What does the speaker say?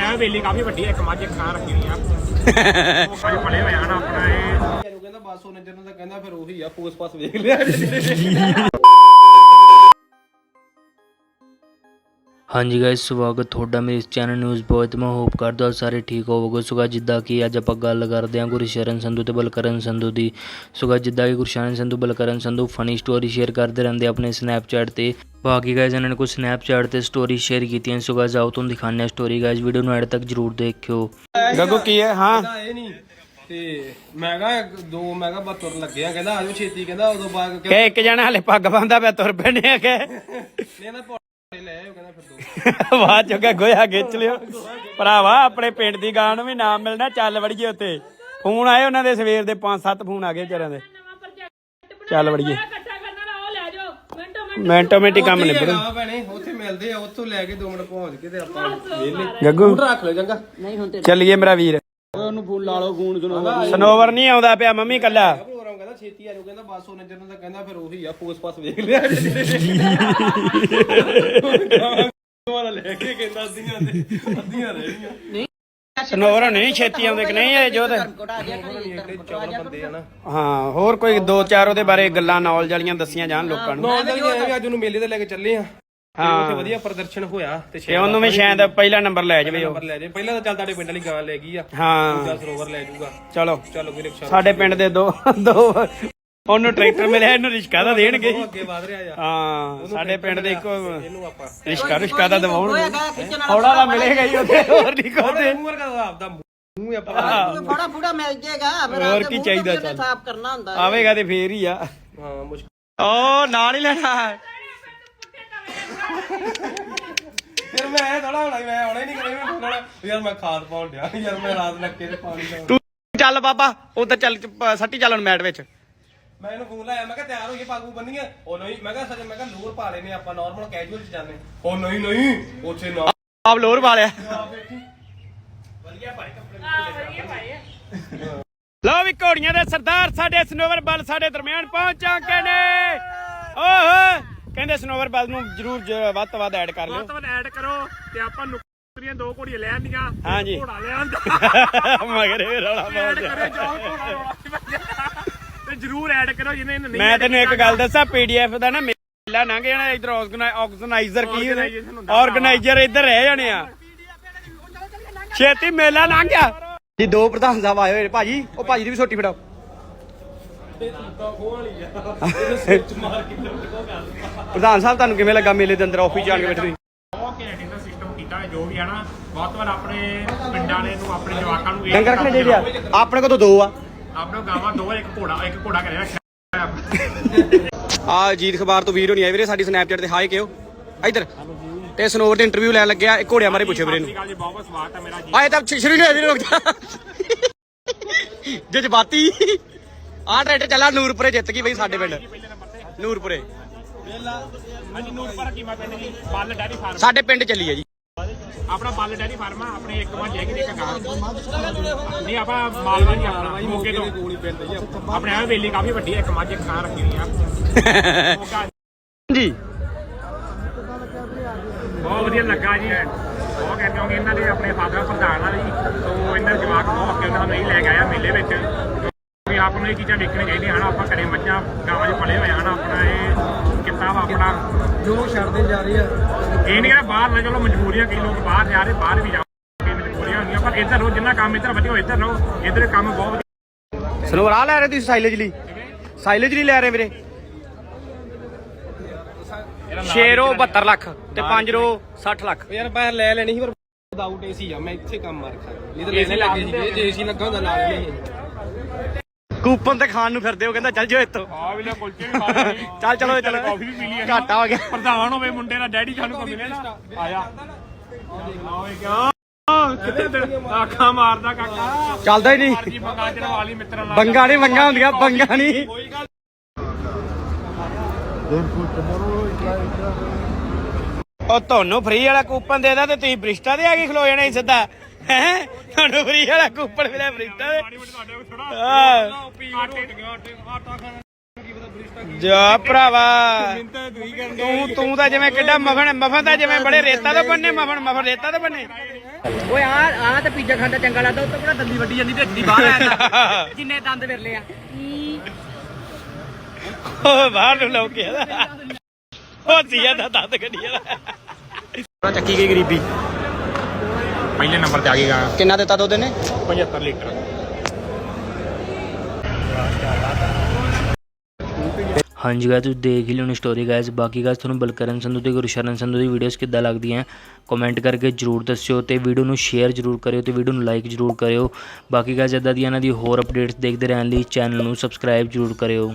ਆਪਣੇ ਆ ਵੇਲੀ ਕਾਫੀ ਵੱਡੀ ਹੈ ਇੱਕ ਮੱਝ ਇੱਕ ਰੱਖੀ ਹੋਈ ਆ। ਉਹ ਆਪਣਾ ਇਹ ਨੂੰ ਕਹਿੰਦਾ ਬਸ ਉਹ ਨਜ਼ਰ ਨੂੰ ਤਾਂ ਕਹਿੰਦਾ ਫਿਰ ਉਹੀ ਆ ਪੋਸ ਪਾਸ ਵੇਖ ਲਿਆ। ਹਾਂਜੀ ਗਾਇਸ ਸਵਾਗਤ ਤੁਹਾਡਾ ਮੇਰੇ ਇਸ ਚੈਨਲ ਨਿਊਜ਼ ਬੋਏ ਤੇ ਮੈਂ ਹੋਪ ਕਰਦਾ ਹਾਂ ਸਾਰੇ ਠੀਕ ਹੋਵੋਗੇ। ਸੋ guys, ਜਿੱਦਾਂ ਕਿ ਅੱਜ ਆਪਾਂ ਗੱਲ ਕਰਦੇ ਹਾਂ ਗੁਰਸ਼ਰਨ ਸੰਧੂ ਤੇ ਬਲਕਰਨ ਸੰਧੂ ਦੀ। ਸੋ guys, ਜਿੱਦਾਂ ਕਿ Gursharan Sandhu Balkaran Sandhu funny story share ਕਰਦੇ ਰਹਿੰਦੇ ਆਪਣੇ ਸਨੈਪਚੈਟ ਤੇ। ਬਾਕੀ ਗਾਇਸ ਇਹਨਾਂ ਨੇ ਕੁਝ ਸਨੈਪਚੈਟ ਤੇ ਸਟੋਰੀ ਸ਼ੇਅਰ ਕੀਤੀਆਂ ਸੋ guys, ਆਓ ਤੁਹਾਨੂੰ ਦਿਖਾਉਂਦੇ ਹਾਂ ਸਟੋਰੀ ਗਾਇਸ ਵੀਡੀਓ ਨੂੰ ਐਡ ਤੱਕ ਜਰੂਰ ਦੇਖਿਓ। ਗੱਗੂ ਕੀ ਹੈ? ਹਾਂ। ਕਹਿੰਦਾ ਇਹ ਨਹੀਂ ਤੇ ਮੈਂ ਕਿਹਾ ਦੋ ਮੈਂ ਕਿਹਾ ਬਤੁਰ ਲੱਗੇ ਆ। ਕਹਿੰਦਾ ਆਜੋ ਛੇਤੀ ਕਹਿੰਦਾ ਉਦੋਂ ਬਾਅਦ ਕਿ ਕਿ ਇੱਕ ਜਣਾ ਹਲੇ ਪੱਗ ਬੰਦਾ ਪਿਆ ਤੁਰ ਪੈਣੇ ਆ ਕਿ ਨਹੀਂ ਨਾ ਪੌੜੇ ਲੈ ਆਇਓ ਕਹਿੰਦਾ ਫਿਰ ਦੋ ਬਾਅਦ ਚੋਂ ਕਿ ਗੋਇਆ ਖਿੱਚ ਲਿਓ। ਭਰਾਵਾ ਆਪਣੇ ਪਿੰਡ ਦੀ ਗਾਂ ਨੂੰ ਵੀ ਨਾਮ ਮਿਲਣਾ ਚੱਲ ਵੜੀਏ ਉੱਤੇ। ਫੋਨ ਆਏ ਉਹਨਾਂ ਦੇ ਸਵੇਰ ਦੇ 5-7 ਫੋਨ ਆ ਗਏ ਵਿਚਾਰਿਆਂ ਦੇ। ਚੱਲ ਵੜੀਏ। ਇਕੱਠਾ ਕਰਨਾ ਨਾ ਉਹ ਲੈ ਜਾਓ ਮਿੰਟੋ ਮਿੰਟ ਕੰਮ ਉੱਥੇ ਹੀ ਨਿਬੜੂ ਹੈਗਾ ਭੈਣੇ ਉੱਥੇ ਮਿਲਦੇ ਆ ਉੱਥੋਂ ਲੈ ਕੇ 2 ਮਿੰਟ ਪਹੁੰਚ ਕੇ ਤੇ ਆਪਾਂ ਵੇਲੇ ਗੱਗੂ। ਰੱਖ ਲਓ ਚੰਗਾ। ਚੱਲੀਏ ਮੇਰਾ ਵੀਰ। ਉਹਨੂੰ ਫੋਨ ਲਾ ਲਓ ਫੋਨ ਸਨੋਵਰ ਨਹੀਂ ਆਉਂਦਾ ਪਿਆ ਮੰਮੀ ਕੱਲਾ ਕਹਿੰਦਾ ਛੇਤੀ ਆ ਜਾਓ ਕਹਿੰਦਾ ਬਸ ਉਹ ਨਜ਼ਰ ਨੂੰ ਤਾਂ ਕਹਿੰਦਾ ਫਿਰ ਉਹੀ ਆ ਪੋਸ ਪਾਸ ਵੇਖ ਲਿਆ। ਵਾਲਾ ਲੈ ਕੇ ਕਹਿੰਦਾ ਅੱਧੀਆਂ ਦੇ ਅੱਧੀਆਂ ਰਹਿ ਗਈਆਂ ਸਨੋਵਰ ਨਹੀਂ ਛੇਤੀ ਆਉਂਦੇ ਕਿ ਨਹੀਂ ਇਹ ਚੌਲ ਬੰਦੇ ਆ ਨਾ ਹਾਂ ਹੋਰ ਕੋਈ ਦੋ ਚਾਰ ਉਹਦੇ ਬਾਰੇ ਗੱਲਾਂ ਨੌਲੇਜ ਵਾਲੀਆਂ ਦੱਸੀਆਂ ਜਾਣ ਲੋਕਾਂ ਨੂੰ। ਦਿਨ ਅੱਜ ਉਹਨੂੰ ਮੇਲੇ ਤੇ ਲੈ ਕੇ ਚੱਲੇ ਆ। ਤੇ ਹਾਂ। ਉੱਥੇ ਵਧੀਆ ਪ੍ਰਦਰਸ਼ਨ ਹੋਇਆ ਤੇ ਤੇ ਉਹਨੂੰ ਵੀ ਸ਼ਾਇਦ ਪਹਿਲਾ ਨੰਬਰ ਲੈ ਜਾਵੇ ਉਹ। ਨੰਬਰ ਲੈ ਜੇ ਪਹਿਲਾਂ ਤਾਂ ਚੱਲ ਤੁਹਾਡੇ ਪਿੰਡ ਵਾਲੀ ਗਾਂ ਲੈ ਗਈ ਆ। ਹਾਂ। ਸਰੋਵਰ ਲੈ ਜਾਊਗਾ। ਚਲੋ। ਚਲੋ ਕੋਈ ਰਿਕਸ਼ਾ ਸਾਡੇ ਪਿੰਡ ਦੇ ਦੋ ਦੋ ਉਹਨੂੰ ਟਰੈਕਟਰ ਮਿਲਿਆ ਇਹਨੂੰ ਰਿਸ਼ਕਾ ਦਾ ਦੇਣਗੇ। ਉਹ ਅੱਗੇ ਵਧ ਰਿਹਾ ਆ। ਹਾਂ ਸਾਡੇ ਪਿੰਡ ਦੇ ਇੱਕੋ ਇਹਨੂੰ ਆਪਾਂ ਰਿਸ਼ਕਾ ਰਿਸ਼ਕਾ ਦਾ ਦਵਾਉਣਗੇ। ਥੋੜਾ ਦਾ ਮਿਲੇਗਾ ਹੀ ਉਹਦੇ ਹੋਰ ਨਹੀਂ ਕੋਦੇ ਮੂੰਹ ਵਰਗਾ ਆਪਦਾ ਮੂੰਹ ਹੀ ਆਪਾਂ ਫੜਾ ਫੂੜਾ ਮਿਲ ਜੇਗਾ ਫਿਰ ਹੋਰ ਆਪਦੇ ਕੀ ਮੂੰਹ ਚਾਹੀਦਾ ਚੱਲ। ਸਾਫ਼ ਕਰਨਾ ਹੁੰਦਾ ਹੈ। ਆਵੇਗਾ ਤੇ ਫੇਰ ਹੀ ਆ। ਹਾਂ ਮੁਸ਼ਕਿਲ ਓ ਨਾਲ ਹੀ ਲੈਣਾ। ਫਿਰ ਮੈਂ ਥੋੜਾ ਹੋਣਾ ਮੈਂ ਆਉਣਾ ਹੀ ਨਹੀਂ ਕਰੇ ਮੈਂ ਯਾਰ ਮੈਂ ਖਾਦ ਪਾਉਣ ਡਿਆ ਯਾਰ ਮੈਂ ਰਾਤ ਲੱਗੇ ਤੇ ਪਾਣੀ ਲਾਉਣ। ਤੂੰ ਚੱਲ ਬਾਬਾ ਉਧਰ ਚੱਲ ਸੱਟੀ ਚੱਲ ਹੁਣ ਮੈਟ ਵਿੱਚ। ਮੈਂ ਇਹਨੂੰ ਫੋਨ ਲਾਇਆ ਮੈਂ ਕਿਹਾ ਤਿਆਰ ਹੋਈਏ ਪਾਗੂ ਬੰਨੀਏ। ਉਹ ਨਹੀਂ ਮੈਂ ਕਿਹਾ ਸੱਚ ਮੈਂ ਕਿਹਾ ਲੋਰ ਪਾ ਲੈਨੇ ਆਪਾਂ ਨਾਰਮਲ ਕੈਜੂਅਲ ਚ ਜਾਂਦੇ ਉਹ ਨਹੀਂ ਨਹੀਂ ਉੱਥੇ ਨਾ ਆਪ ਲੋਰ ਵਾਲਿਆ ਲਓ ਵੀ ਘੋੜੀਆਂ ਦੇ ਸਰਦਾਰ ਸਾਡੇ ਸਨੋਵਰ ਬਲ ਸਾਡੇ ਦਰਮਿਆਨ ਪਹੁੰਚ ਚੁੱਕੇ ਨੇ। ਓਹ। ਕਹਿੰਦੇ ਸਨੋਵਰ ਬਲ ਨੂੰ ਜਰੂਰ ਜ- ਵੱਧ ਤੋਂ ਵੱਧ ਐਡ ਕਰ ਲਿਓ। ਵੱਧ ਐਡ ਕਰੋ ਤੇ ਆਪਾਂ ਨੁਕਰੀਆਂ ਦੋ ਘੋੜੀਆਂ ਲੈ ਆਂਦੀਆਂ ਹਾਂਜੀ। ਘੋੜਾ ਲੈ ਆਂਦਾ। ਮਗਰ ਇਹ ਰੌਲਾ ਐਡ ਕਰੇ ਜਾਓ ਘੋੜਾ ਰੌਲਾ ਨੀ ਵੱਜਿਆ। ਤੇ ਜਰੂਰ ਐਡ ਕਰੋ ਜਿਹਨੇ ਇਹਨੂੰ ਨਹੀਂ ਮੈਂ add ਤੈਨੂੰ ਇੱਕ ਗੱਲ ਦੱਸਾਂ ਪੀਡੀਐਫ ਦਾ ਨਾ ਮੇਲਾ ਲੰਘ ਜਾਣਾ ਇਧਰ ਆਰਗੇਨਾਈਜ਼ਰ ਕੀ Organization ਹੁੰਦਾ। ਆਰਗੇਨਾਈਜ਼ਰ ਇੱਧਰ ਰਹਿ ਜਾਣੇ ਆ। ਛੇਤੀ ਮੇਲਾ ਲੰਘ ਗਿਆ। ਜੀ ਦੋ ਪ੍ਰਧਾਨ ਸਾਹਿਬ ਆਏ ਹੋਏ ਨੇ ਭਾਜੀ ਉਹ ਭਾਜੀ ਦੀ ਵੀ ਛੋਟੀ ਫੜਾਓ। ਪ੍ਰਧਾਨ ਸਾਹਿਬ ਤੁਹਾਨੂੰ ਕਿਵੇਂ ਲੱਗਾ ਮੇਲੇ ਦੇ ਅੰਦਰ ਆਫਿਸ ਜਾਣ ਕੇ ਬੈਠੇ ਤੁਸੀਂ ਬਹੁਤ ਘੈਂਟ ਇਹਦਾ ਸਿਸਟਮ ਕੀਤਾ ਹੈ ਜੋ ਵੀ ਹੈ ਨਾ ਬਹੁਤ ਵਾਰ ਆਪਣੇ ਪਿੰਡਾਂ ਵਾਲੇ ਨੂੰ ਆਪਣੇ ਜਵਾਕਾਂ ਨੂੰ ਇਹ ਡੰਗਰ ਰੱਖਣੇ ਚਾਹੀਦੇ ਆ? ਆਪਣੇ ਕੋਲ ਤਾਂ ਦੋ ਆ। ਆਪਣੇ ਗਾਵਾਂ ਦੋ ਇੱਕ ਘੋੜਾ ਇੱਕ ਘੋੜਾ ਕਰਿਆ ਰੱਖਿਆ ਹੋਇਆ। ਆ ਜੀਤ ਖਬਾਰ ਤੋਂ ਵੀਰ ਹੋਣੀ ਆਏ ਵੀਰੇ ਸਾਡੀ ਸਨੈਪਚੈਟ ਤੇ। ਹਾਈ ਕਿਓ ਇੱਧਰ। ਤੇ ਸਨੋਵਰ ਦੇ ਇੰਟਰਵਿਊ ਲੈਣ ਲੱਗਿਆ ਇਹ ਘੋੜਿਆਂ ਬਾਰੇ ਪੁੱਛਿਓ ਵੀਰੇ ਸਤਿ ਨੂੰ ਸ਼੍ਰੀ ਅਕਾਲ ਜੀ ਬਹੁਤ ਬਹੁਤ ਸਵਾਗਤ ਹੈ ਮੇਰਾ ਜੀ। ਆਏ ਤਾਂ ਸ਼ੁਰੂ ਨਹੀਂ ਹੋਇਆ ਵੀਰੇ ਰੁਕ ਜਾ ਜਜ਼ਬਾਤੀ ਆ ਟਰੈਕਟਰ ਚੱਲਾ ਨੂਰਪੁਰੇ ਜਿੱਤ ਗਈ ਬਈ ਸਾਡੇ ਪਿੰਡ। ਨੂਰਪੁਰੇ। ਹਾਂਜੀ ਨੂਰਪੁਰ ਕੀ ਮੈਂ ਪਿੰਡ ਜੀ ਬੱਲ ਡੈਰੀ ਫਾਰਮ ਸਾਡੇ ਪਿੰਡ ਚੱਲੀ ਹੈ ਜੀ। ਆਪਣਾ ਬੱਲ ਡੈਰੀ ਫਾਰਮ ਆ ਆਪਣੇ ਇੱਕ ਮੱਝ ਹੈਗੀ ਤੇ ਇੱਕ ਗਾਂ। ਨਹੀਂ ਆਪਾਂ ਮਾਲਵਾ ਨਹੀਂ ਆਪਣਾ ਮੋਗੇ ਤੋਂ। ਆਪਣੇ ਆ ਵੇਲੀ ਕਾਫੀ ਵੱਡੀ ਹੈ ਇੱਕ ਮੱਝ ਗਾਂ ਰੱਖੀ ਹੋਈ ਆ। ਜੀ ਬਹੁਤ ਵਧੀਆ ਲੱਗਾ ਜੀ। ਬਹੁਤ ਕਹਿੰਦੇ ਕਿਉਂਕਿ ਇਹਨਾਂ ਦੇ ਆਪਣੇ ਫਾਦਰ ਪ੍ਰਧਾਨ ਆ ਜੀ। ਸੋ ਇਹਨਾਂ ਜਵਾਕ ਬਹੁਤ ਅੱਗੇ ਉਹਨਾਂ ਨੂੰ ਨਹੀਂ ਲੈ ਕੇ ਆਇਆ ਮੇਲੇ ਵਿੱਚ। ਕਿ ਆਪ ਨੂੰ ਇਹ ਚੀਜ਼ਾਂ ਵੇਖਣੀਆਂ ਚਾਹੀਦੀਆਂ ਹਨ ਆਪਾਂ ਘਰੇ ਮੱਝਾਂ ਗਾਵਾਂ 'ਚ ਪਲੇ ਹੋਏ ਹਨ ਆਪਣਾ ਇਹ ਕਿੱਤਾ ਵਾ ਆਪਣਾ। ਜੋ ਛੱਡਦੇ ਜਾ ਰਹੇ ਆ। ਇਹ ਨਹੀਂ ਕਿ ਬਾਹਰ ਨਾ ਚਲੋ ਮਜਬੂਰੀਆਂ ਕਈ ਲੋਕ ਬਾਹਰ ਜਾ ਰਹੇ ਬਾਹਰ ਵੀ ਜਾ ਮਜਬੂਰੀਆਂ ਹੁੰਦੀਆਂ ਪਰ ਇੱਧਰ ਰਹੋ ਜਿੰਨਾ ਕੰਮ ਇੱਧਰ ਵਧੀਆ ਇੱਧਰ ਰਹੋ ਇੱਧਰ ਕੰਮ ਬਹੁਤ ਸਨੋਵਰ ਆ ਲੈ ਰਹੇ ਤੁਸੀਂ ਸਾਈਲੇਜ ਲਈ? ਸਾਈਲੇਜ ਲਈ ਲੈ ਰਹੇ ਵੀਰੇ? 6 ਰੋ 72 ਲੱਖ ਤੇ 5 ਰੋ 60 ਲੱਖ। ਯਾਰ ਬਾਹਰ ਲੈ ਲੈਣੀ ਸੀ ਪਰ ਵਿਦਆਊਟ ਏਸੀ ਆ ਮੈਂ ਇੱਥੇ ਕੰਮ ਮਾਰ ਖਾ ਨਹੀਂ ਤਾਂ ਲੈਣੇ ਲੱਗੇ ਸੀ ਜੇ ਏਸੀ ਲੱਗਾ ਹੁੰਦਾ ਲਾ ਲੈਣੀ ਕੂਪਨ ਤੇ ਖਾਣ ਨੂੰ ਫਿਰਦੇ ਹੋ ਕਹਿੰਦਾ ਚੱਲ ਜਾਓ ਇੱਥੋਂ। ਆ ਵੀ ਲੈ ਕੁਲਚੇ ਵੀ ਖਾ ਲਏ ਚੱਲ ਚਲੋ ਚਲੋ ਕਾਫੀ ਵੀ ਪੀ ਲਈ ਘਾਟਾ ਹੋ ਗਿਆ। ਪ੍ਰਧਾਨ ਹੋਵੇ ਮੁੰਡੇ ਦਾ ਡੈਡੀ ਸਾਨੂੰ ਮਿਲੇ ਨਾ। ਆਇਆ। ਆਓਏ ਕਿਉਂ ਦਿਨ ਆਖਾਂ ਮਾਰਦਾ ਕਾਕਾ। ਚੱਲਦਾ ਹੀ ਨਹੀਂ। ਮਰਜ਼ੀ ਬੰਗਾ ਚੜਵਾ ਲਈ ਮਿੱਤਰਾਂ ਨਾਲ। ਬੰਗਾ ਨਹੀਂ ਬੰਗਾ ਹੁੰਦੀਆਂ ਬੰਗਾ ਨਹੀਂ। ਉਹ ਤੁਹਾਨੂੰ ਫ੍ਰੀ ਵਾਲਾ ਕੂਪਨ ਦੇਦਾ ਤੇ ਤੁਸੀਂ ਬ੍ਰਿਸ਼ਟਾ ਦੇ ਆ ਕੇ ਖਲੋ ਜਾਣਾ ਸਿੱਧਾ। ਹੈ? ਤੁਹਾਨੂੰ ਫ੍ਰੀ ਵਾਲਾ ਕੂਪਨ ਮਿਲਿਆ ਬ੍ਰਿਸ਼ਟਾ ਦੇ? ਹਾਂ। ਜਾ ਭਰਾਵਾ। ਤੂੰ ਤੂੰ ਤਾਂ ਜਿਵੇਂ ਕਿੱਡਾ ਮਫਨ ਮਫਨ ਤਾਂ ਜਿਵੇਂ ਬੜੇ ਰੇਤਾ ਤੋਂ ਬੰਨੇ ਮਫਨ ਮਫਨ ਰੇਤਾ ਤੋਂ ਬੰਨੇ। ਓਏ ਆ ਆ ਤੇ ਪੀਜ਼ਾ ਖਾਂਦਾ ਚੰਗਾ ਲੱਗਦਾ ਉਹ ਤੋਂ ਕਿਹੜਾ ਦੰਦੀ ਵੱਡੀ ਜਾਂਦੀ ਤੇ ਦੀ ਬਾਹਰ ਆ ਜਾਂਦਾ। ਜਿੰਨੇ ਦੰਦ ਵਿਰਲੇ ਆ। ਉਹ ਬਾਹਰ ਨੂੰ ਲੋਕ ਉਹ ਸੀਆ ਦਾ ਦੰਦ ਕੱਢੀਆ ਦਾ ਚੱਕੀ ਗਈ ਗਰੀਬੀ। ਪਹਿਲੇ ਨੰਬਰ ਤੇ ਆ ਗਏਗਾ। ਕਿੰਨਾ ਦਿੱਤਾ ਦੁੱਧ ਨੇ 75 ਲੀਟਰ। ਹਾਂਜੀ ਗਾਇਸ ਤੁਸੀਂ ਦੇਖ ਹੀ ਲਿਓਣੀ ਸਟੋਰੀ ਗਾਇਸ ਬਾਕੀ ਗਾਇਸ ਤੁਹਾਨੂੰ ਬਲਕਰਨ ਸੰਧੂ ਤੇ ਗੁਰਸ਼ਰਨ ਸੰਧੂ ਦੀ ਵੀਡੀਓਜ਼ ਕਿੱਦਾਂ ਲੱਗਦੀਆਂ ਕਮੈਂਟ ਕਰਕੇ ਜਰੂਰ ਦੱਸਿਓ ਤੇ ਵੀਡੀਓ ਨੂੰ ਸ਼ੇਅਰ ਜਰੂਰ ਕਰਿਓ ਤੇ ਵੀਡੀਓ ਨੂੰ ਲਾਈਕ ਜਰੂਰ ਕਰਿਓ। ਬਾਕੀ ਗਾਇਸ ਇਦਾਂ ਦੀਆਂ ਇਹਨਾਂ ਦੀ ਹੋਰ ਅਪਡੇਟਸ ਦੇਖਦੇ ਰਹਿਣ ਲਈ ਚੈਨਲ ਨੂੰ ਸਬਸਕ੍ਰਾਈਬ ਜਰੂਰ ਕਰਿਓ।